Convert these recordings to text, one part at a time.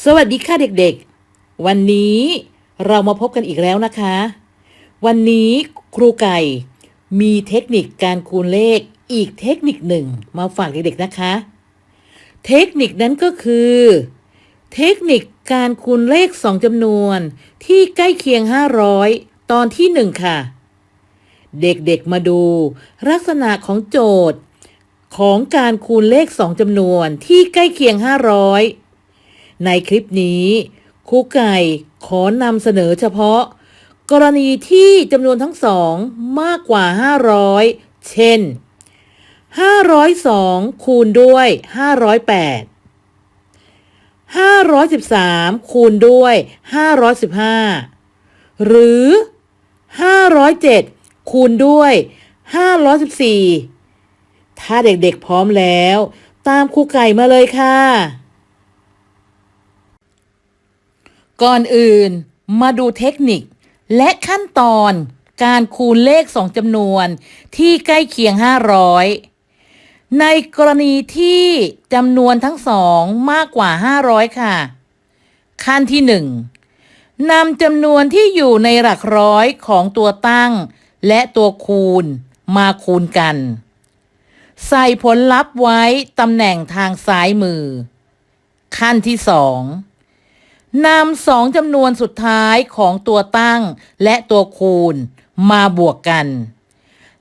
สวัสดีค่ะเด็กๆ วันนี้เรามาพบกันอีกแล้วนะคะ วันนี้ครูไก่มีเทคนิคการคูณเลขอีกเทคนิคหนึ่งมาฝากเด็กๆนะคะ เทคนิคนั้นก็คือ เทคนิคการคูณเลขสองจำนวนที่ใกล้เคียง 500 ตอนที่หนึ่งค่ะ เด็กๆมาดูลักษณะของโจทย์ ของการคูณเลขสองจำนวนที่ใกล้เคียง 500 ในคลิปนี้ครูไก่ขอนำเสนอเฉพาะ กรณีที่จำนวนทั้งสองมากกว่า 500 เช่น 502 คูณด้วย 508 513 คูณด้วย 515 หรือ 507 คูณด้วย 514 ถ้าเด็กๆพร้อมแล้ว ตามครูไก่มาเลยค่ะ ก่อนอื่นมาดูเทคนิค และขั้นตอนการคูณเลขสองจำนวนที่ใกล้เคียง 500 ในกรณีที่จำนวนทั้งสองมากกว่า 500 ค่ะ ขั้นที่หนึ่งนำจำนวนที่อยู่ในหลักร้อยของตัวตั้ง และตัวคูณมาคูณกัน ใส่ผลลัพธ์ไว้ตำแหน่งทางซ้ายมือ ขั้นที่สอง นำสองจำนวนสุดท้ายของตัวตั้งและตัวคูณมาบวกกัน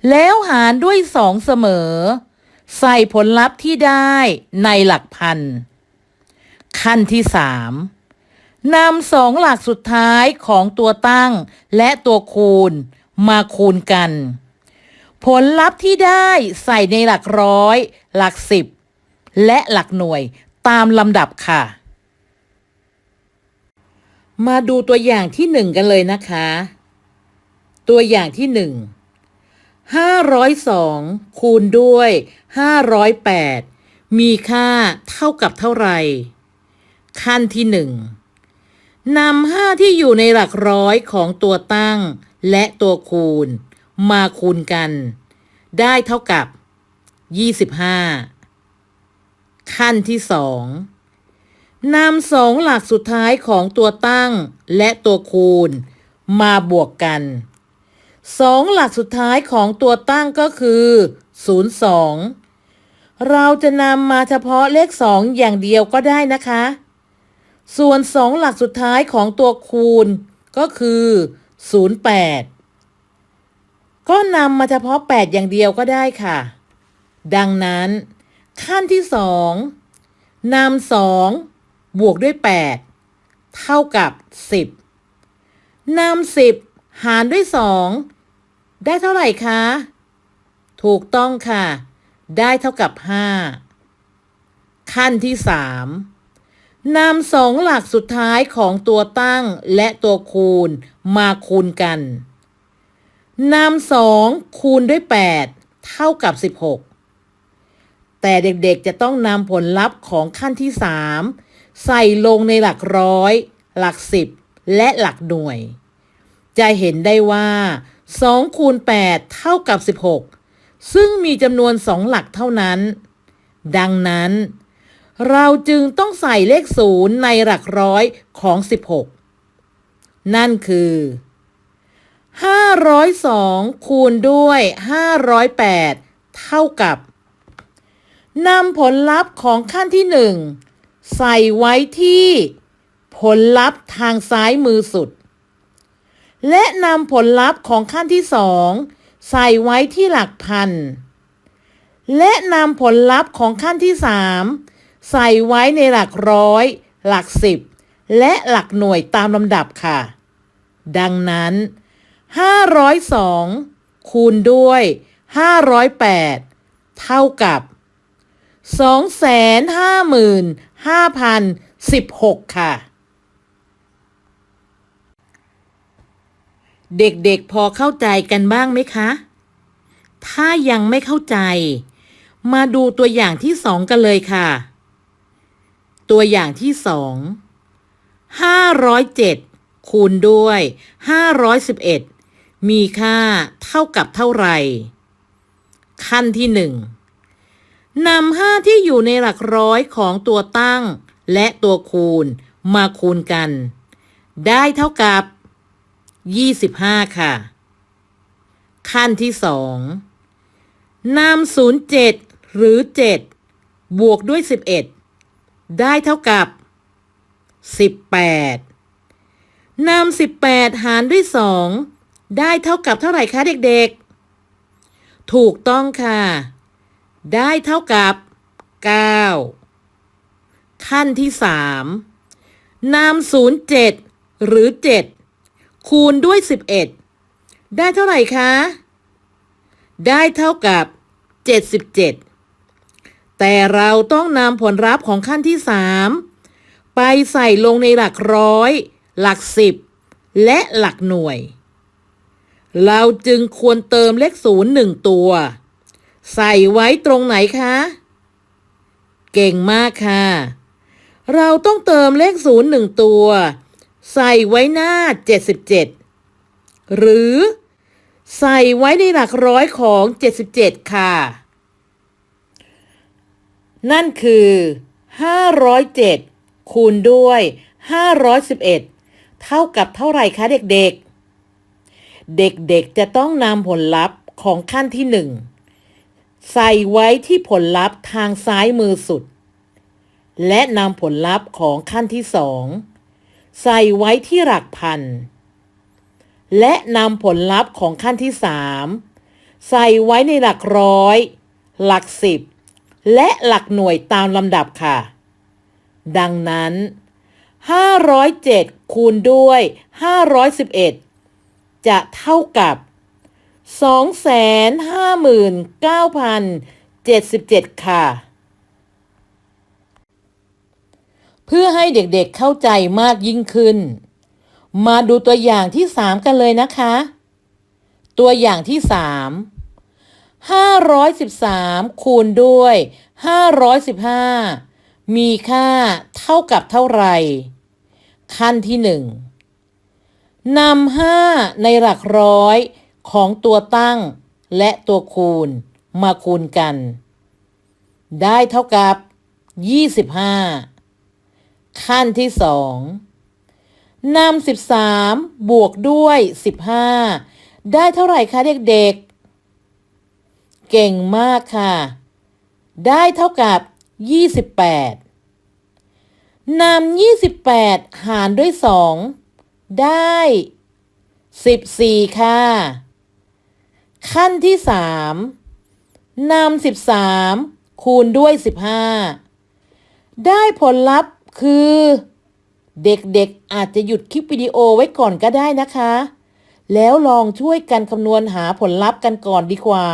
แล้วหารด้วยสองเสมอ ใส่ผลลัพธ์ที่ได้ในหลักพัน ขั้นที่สามนำสองหลักสุดท้ายของตัวตั้งและตัวคูณมาคูณกัน ผลลัพธ์ที่ได้ใส่ในหลักร้อย หลักสิบ และหลักหน่วยตามลำดับค่ะ มาดูตัวอย่างที่หนึ่งกันเลยนะคะ ตัวอย่างที่หนึ่งห้าร้อยสองคูณด้วยห้าร้อยแปดมีค่าเท่ากับเท่าไหร่ ขั้นที่หนึ่งนำห้าที่อยู่ในหลักร้อยของตัวตั้งและตัวคูณ มาคูณกัน ได้เท่ากับ 25 ขั้นที่สอง นำสองหลักสุดท้ายของตัวตั้งและตัวคูณ มาบวกกันสองหลักสุดท้ายของตัวตั้งก็คือ 02 เราจะนำมาเฉพาะเลขสองอย่างเดียวก็ได้นะคะ ส่วนสองหลักสุดท้ายของตัวคูณก็คือ 08 ก็นำมาเฉพาะ 8 อย่างเดียวก็ได้ค่ะ ดังนั้น ขั้นที่สองนำสอง บวกด้วย 8 เท่ากับ 10นำ10 หารด้วย 2 ได้เท่าไหร่คะ ถูกต้องค่ะ ได้เท่ากับ 5 ขั้นที่ 3นำสองหลักสุดท้ายของตัวตั้งและตัวคูณมาคูณกันนำสองคูณด้วย 8 เท่ากับ 16 แต่เด็กๆจะต้องนำผลลัพธ์ของขั้นที่ 3 ใส่ลงในหลักร้อย หลักสิบ และหลักหน่วย จะเห็นได้ว่า2คูณ8เท่ากับ 16 ซึ่งมีจำนวนสองหลักเท่านั้น ดังนั้น เราจึงต้องใส่เลขศูนย์ในหลักร้อยของ 16 นั่นคือ502 คูณด้วย 508 เท่ากับนำผลลัพธ์ของขั้นที่ 1 ใส่ไว้ที่ผลลัพธ์ทางซ้ายมือสุด และนำผลลัพธ์ของขั้นที่2ใส่ไว้ที่หลักพัน และนำผลลัพธ์ของขั้นที่3ใส่ไว้ในหลักร้อย หลักสิบ และหลักหน่วยตามลำดับค่ะ ดังนั้น 502 คูณด้วย 508 เท่ากับ 5,016 ค่ะ เด็กๆพอเข้าใจกันบ้างไหมคะ ถ้ายังไม่เข้าใจ มาดูตัวอย่างที่สองกันเลยค่ะ ตัวอย่างที่สองห้าร้อยเจ็ดคูณด้วยห้าร้อยสิบเอ็ดมีค่าเท่ากับเท่าไหร่ ขั้นที่หนึ่ง นำห้าที่อยู่ในหลักร้อยของตัวตั้ง และตัวคูณมาคูณกัน ได้เท่ากับ 25 ค่ะ ขั้นที่สองนำ07 หรือ 7 บวกด้วย 11 ได้เท่ากับ 18นำ18 หารด้วย 2 ได้เท่ากับเท่าไหร่คะเด็กๆ ถูกต้องค่ะ ได้เท่ากับ 9 ขั้นที่ 3นำ07 หรือ 7 คูณด้วย 11 ได้เท่าไหร่คะ ได้เท่ากับ 77 แต่เราต้องนำผลลัพธ์ของขั้นที่ 3 ไปใส่ลงในหลักร้อย หลักสิบและหลักหน่วย เราจึงควรเติมเลขศูนย์หนึ่งตัว ใส่ไว้ตรงไหนคะ เก่งมากค่ะ เราต้องเติมเลขศูนย์หนึ่งตัว ใส่ไว้หน้า 77 หรือ ใส่ไว้ในหลักร้อยของ 77 ค่ะ นั่นคือ 507 คูณด้วย 511 เท่ากับเท่าไหร่คะเด็กๆ เด็กๆจะต้องนำผลลัพธ์ของขั้นที่1 ใส่ไว้ที่ผลลัพธ์ทางซ้ายมือสุด และนำผลลัพธ์ของขั้นที่2ใส่ไว้ที่หลักพัน และนำผลลัพธ์ของขั้นที่3ใส่ไว้ในหลักร้อย หลักสิบ และหลักหน่วยตามลำดับค่ะ ดังนั้น 507 คูณด้วย 511 จะเท่ากับ 259,077ค่ะ เพื่อให้เด็กๆเข้าใจมากยิ่งขึ้น มาดูตัวอย่างที่3กันเลยนะคะ ตัวอย่างที่3 513คูณด้วย515มีค่าเท่ากับเท่าไหร่ ขั้นที่1นำ5ในหลักร้อย ของตัวตั้งและตัวคูณมาคูณกัน ได้เท่ากับ 25 ขั้นที่2นำ13 บวกด้วย 15 ได้เท่าไหร่คะเด็กๆ เก่งมากค่ะ ได้เท่ากับ 28นำ28 หารด้วย 2 ได้ 14 ค่ะ ขั้นที่3นำ13คูณด้วย15ได้ผลลัพธ์คือ เด็กๆอาจจะหยุดคลิปวิดีโอไว้ก่อนก็ได้นะคะ แล้วลองช่วยกันคำนวณหาผลลัพธ์กันก่อนดีกว่า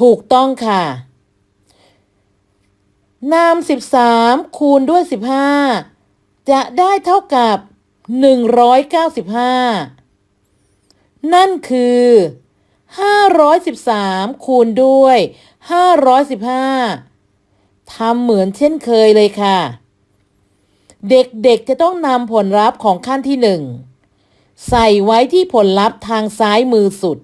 ถูกต้องค่ะนำ13 คูณด้วย 15 จะได้เท่ากับ 195 นั่นคือ 513 คูณด้วย 515 ทำเหมือนเช่นเคยเลยค่ะ เด็กๆจะต้องนำผลลัพธ์ของขั้นที่ 1 ใส่ไว้ที่ผลลัพธ์ทางซ้ายมือสุด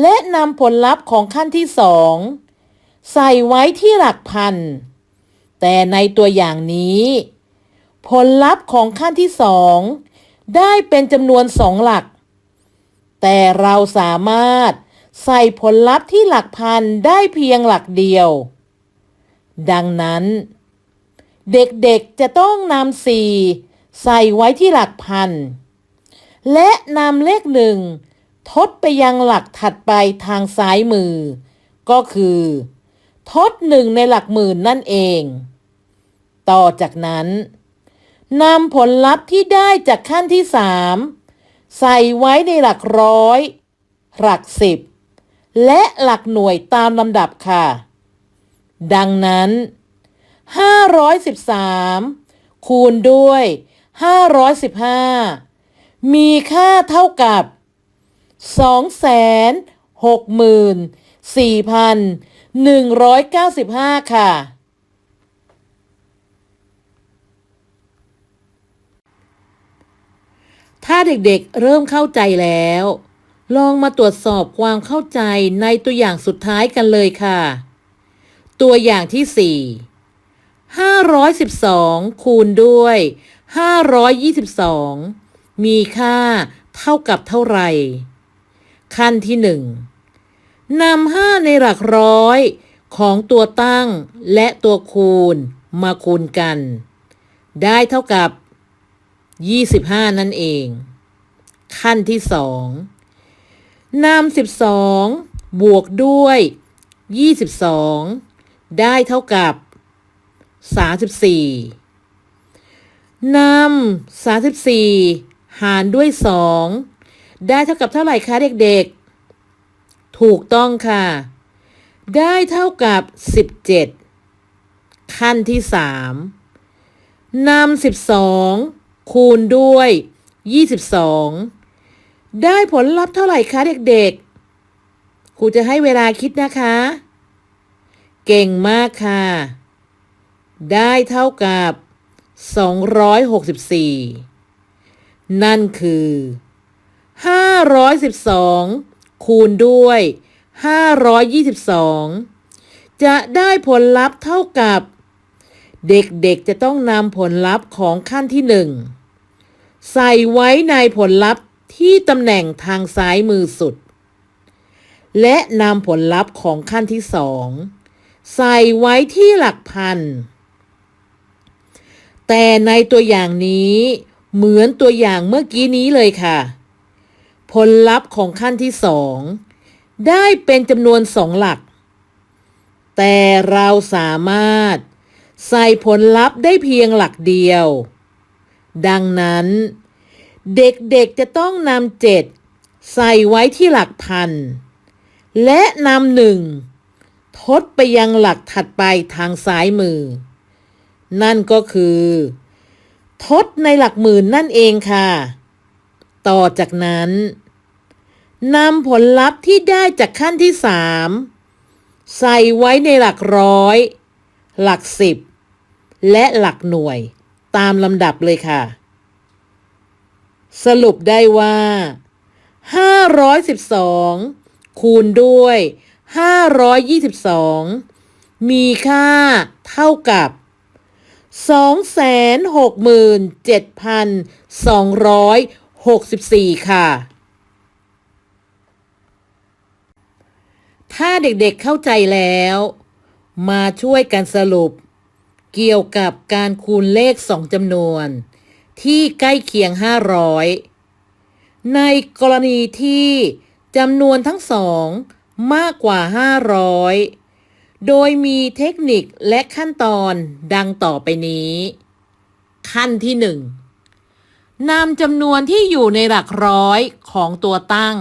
และนำผลลัพธ์ของขั้นที่ 2 ใส่ไว้ที่หลักพัน แต่ในตัวอย่างนี้ ผลลัพธ์ของขั้นที่ 2 ได้เป็นจำนวนสองหลัก แต่เราสามารถใส่ผลลัพธ์ที่หลักพันได้เพียงหลักเดียว ดังนั้น เด็กๆจะต้องนำสี่ใส่ไว้ที่หลักพัน และนำเลขหนึ่งทดไปยังหลักถัดไปทางซ้ายมือ ก็คือ ทดหนึ่งในหลักหมื่นนั่นเอง ต่อจากนั้นนำผลลัพธ์ที่ได้จากขั้นที่สาม ใส่ไว้ในหลักร้อย หลักสิบ และหลักหน่วยตามลำดับค่ะ ดังนั้น 513 คูณด้วย 515 มีค่าเท่ากับ 264,195 ค่ะ ถ้าเด็กๆเริ่มเข้าใจแล้ว ลองมาตรวจสอบความเข้าใจในตัวอย่างสุดท้ายกันเลยค่ะ ตัวอย่างที่512 คูณด้วย 522 มีค่าเท่ากับเท่าไหร่ ขั้นที่หนึ่งนำห้าในหลักร้อยของตัวตั้งและตัวคูณมาคูณกัน ได้เท่ากับ 25นั่นเอง ขั้นที่สองนำ12บวกด้วย22ได้เท่ากับ34นำ34หารด้วย2ได้เท่ากับเท่าไหร่คะเด็กๆ ถูกต้องค่ะ ได้เท่ากับ17ขั้นที่3นำ12 คูณด้วย 22 ได้ผลลัพธ์เท่าไหร่คะเด็กๆ ครูจะให้เวลาคิดนะคะ เก่งมากค่ะ ได้เท่ากับ 264 นั่นคือ 512 คูณด้วย 522 จะได้ผลลัพธ์เท่ากับ เด็กๆจะต้องนำผลลัพธ์ของขั้นที่หนึ่งใส่ไว้ในผลลัพธ์ที่ตำแหน่งทางซ้ายมือสุด และนำผลลัพธ์ของขั้นที่สองใส่ไว้ที่หลักพัน แต่ในตัวอย่างนี้เหมือนตัวอย่างเมื่อกี้นี้เลยค่ะ ผลลัพธ์ของขั้นที่สองได้เป็นจำนวนสองหลัก แต่เราสามารถ ใส่ผลลัพธ์ได้เพียงหลักเดียว ดังนั้น เด็กๆจะต้องนำเจ็ดใส่ไว้ที่หลักพัน และนำหนึ่งทดไปยังหลักถัดไปทางซ้ายมือ นั่นก็คือ ทดในหลักหมื่นนั่นเองค่ะ ต่อจากนั้นนำผลลัพธ์ที่ได้จากขั้นที่สามใส่ไว้ในหลักร้อย หลักสิบ และหลักหน่วยตามลำดับเลยค่ะ สรุปได้ว่า 512 คูณด้วย 522 มีค่าเท่ากับ 267,264 ค่ะ ถ้าเด็กๆเข้าใจแล้ว มาช่วยกันสรุป เกี่ยวกับการคูณเลขสองจำนวน ที่ใกล้เคียง 500 ในกรณีที่จำนวนทั้งสองมากกว่า 500 โดยมีเทคนิคและขั้นตอนดังต่อไปนี้ ขั้นที่หนึ่งนำจำนวนที่อยู่ในหลักร้อยของตัวตั้ง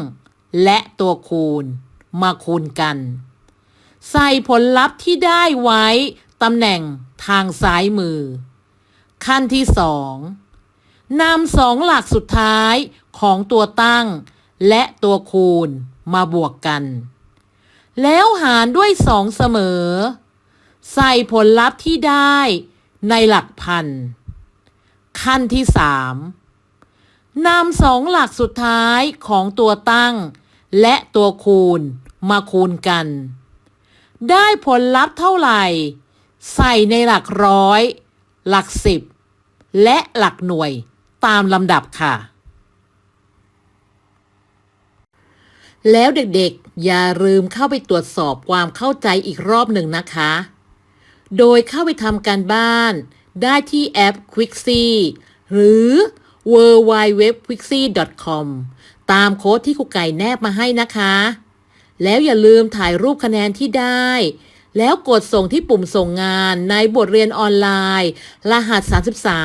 และตัวคูณ มาคูณกัน ใส่ผลลัพธ์ที่ได้ไว้ตำแหน่ง ทางซ้ายมือ ขั้นที่สองนำสองหลักสุดท้ายของตัวตั้ง และตัวคูณมาบวกกัน แล้วหารด้วยสองเสมอ ใส่ผลลัพธ์ที่ได้ในหลักพัน ขั้นที่สามนำสองหลักสุดท้ายของตัวตั้ง และตัวคูณมาคูณกัน ได้ผลลัพธ์เท่าไหร่ ใส่ในหลักร้อย หลักสิบ และหลักหน่วยตามลำดับค่ะ แล้วเด็กๆ อย่าลืมเข้าไปตรวจสอบความเข้าใจอีกรอบหนึ่งนะคะ โดยเข้าไปทำการบ้านได้ที่แอป Quixi หรือ w w w q u i x i c o m ตามโค้ดที่ครูไก่แนบมาให้นะคะ แล้วอย่าลืมถ่ายรูปคะแนนที่ได้ แล้วกดส่งที่ปุ่มส่งงานในบทเรียนออนไลน์ รหัส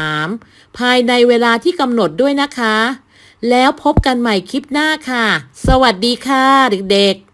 33 ภายในเวลาที่กำหนดด้วยนะคะ แล้วพบกันใหม่คลิปหน้าค่ะ สวัสดีค่ะ เด็กๆ